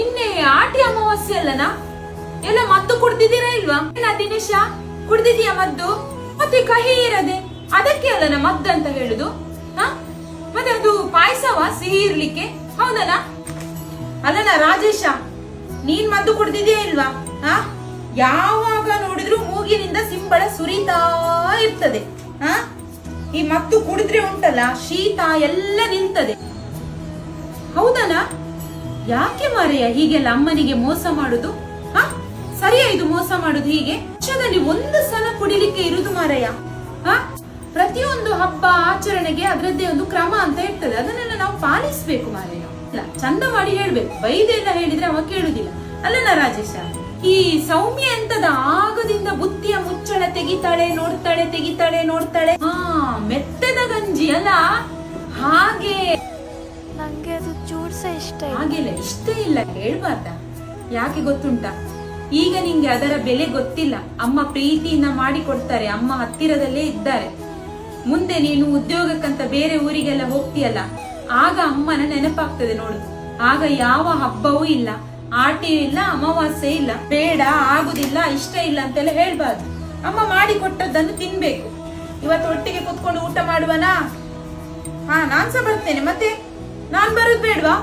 ನಿನ್ನೆ ಆಟಿ ಅಮಾವಾಸ್ಯೆ ಅಲ್ಲನಾ? ಎಲ್ಲ ಮದ್ದು ಕುಡ್ದಿದ್ದೀರಾ ಇಲ್ವಾ? ಏನ ದಿನೇಶ? ಕುಡ್ದಿದೀಯ ಮದ್ದು? ಮತ್ತೆ ಕಹಿ ಇರದೆ? ಅದಕ್ಕೆ ಅಲ್ಲನ ಮದ್ದು ಅಂತ ಹೇಳುದು? ಹ? ಮತ್ತೆ ಅದು ಪಾಯಸವ? ಸಿಹಿ ಇರ್ಲಿಕ್ಕೆ? ಹೌದಲ್ಲ ಅಲ್ಲನ ರಾಜೇಶ, ನೀನ್ ಮದ್ದು ಕುಡ್ದಿದ್ಯಾ ಇಲ್ವಾ? ಹ? ಯಾವಾಗ ನೋಡಿದ್ರು ಮೂಗಿನಿಂದ ಸಿಂಬಳ ಸುರಿತಾ ಇರ್ತದೆ. ಹ? ಈ ಮದ್ದು ಕುಡಿದ್ರೆ ಉಂಟಲ್ಲ, ಶೀತ ಎಲ್ಲ ನಿಂತದೆ ಹೌದನಾ? ಯಾಕೆ ಮಾರಯ್ಯ ಹೀಗೆಲ್ಲ ಅಮ್ಮನಿಗೆ ಮೋಸ ಮಾಡುದು? ಹಾ? ಸರಿಯಾ ಇದು ಮೋಸ ಮಾಡುದು ಹೀಗೆ? ವರ್ಷದಲ್ಲಿ ಒಂದು ಸಲ ಕುಡಿಲಿಕ್ಕೆ ಇರುದು ಮಾರಯ್ಯ. ಹಾ? ಪ್ರತಿಯೊಂದು ಹಬ್ಬ, ಆಚರಣೆಗೆ ಅದರದ್ದೇ ಒಂದು ಕ್ರಮ ಅಂತ ಇರ್ತದೆ. ಅದನ್ನೆಲ್ಲ ನಾವು ಪಾಲಿಸ್ಬೇಕು ಮಾರಯ್ಯ. ಚಂದ ಮಾಡಿ ಹೇಳ್ಬೇಕು. ಬೈದೆಲ್ಲ ಹೇಳಿದ್ರೆ ಅವ ಕೇಳುದಿಲ್ಲ. ಅಲ್ಲನ ರಾಜೇಶ, ಈ ಸೌಮ್ಯ ಎಂತದ ಆಗದಿಂದ ಬುತ್ತಿಯ ಮುಚ್ಚಳ ತೆಗಿತಾಳೆ, ನೋಡ್ತಾಳೆ ತೆಗಿತಾಳೆ, ನೋಡ್ತಾಳೆ? ಹಾ, ಮೆತ್ತದ ಗಂಜಿ, ಅಲ್ಲ? ಹಾಗೆ ಅದು ಚೂರ್ ಸಹ ಇಷ್ಟ ಇಲ್ಲ. ಇಷ್ಟ ಇಲ್ಲ, ಹೇಳ್ಬಾರ್ದ? ಯಾಕೆ ಗೊತ್ತುಂಟಾ? ಈಗ ನಿಂಗೆ ಅದರ ಬೆಲೆ ಗೊತ್ತಿಲ್ಲ. ಅಮ್ಮ ಪ್ರೀತಿಯಿಂದ ಮಾಡಿ ಕೊಡ್ತಾರೆ ಅಮ್ಮ ಹತ್ತಿರದಲ್ಲೇ ಇದ್ದಾರೆ. ಮುಂದೆ ನೀನು ಉದ್ಯೋಗಕ್ಕಂತ ಬೇರೆ ಊರಿಗೆಲ್ಲ ಹೋಗ್ತೀಯಲ್ಲ, ಆಗ ಅಮ್ಮನ ನೆನಪಾಗ್ತದೆ ನೋಡು. ಆಗ ಯಾವ ಹಬ್ಬವೂ ಇಲ್ಲ, ಆಟೆಯೂ ಇಲ್ಲ, ಅಮಾವಾಸ್ಯೆ ಇಲ್ಲ, ಬೇಡ, ಆಗುದಿಲ್ಲ, ಇಷ್ಟ ಇಲ್ಲ ಅಂತೆಲ್ಲ ಹೇಳ್ಬಾರ್ದು. ಅಮ್ಮ ಮಾಡಿ ಕೊಟ್ಟದ್ದನ್ನು ತಿನ್ಬೇಕು. ಇವತ್ತು ಒಟ್ಟಿಗೆ ಕುತ್ಕೊಂಡು ಊಟ ಮಾಡುವನಾ? ಹಾ, ನಾನ್ಸ ಬರ್ತೇನೆ, ಮತ್ತೆ? நான் பரத் பேடுவா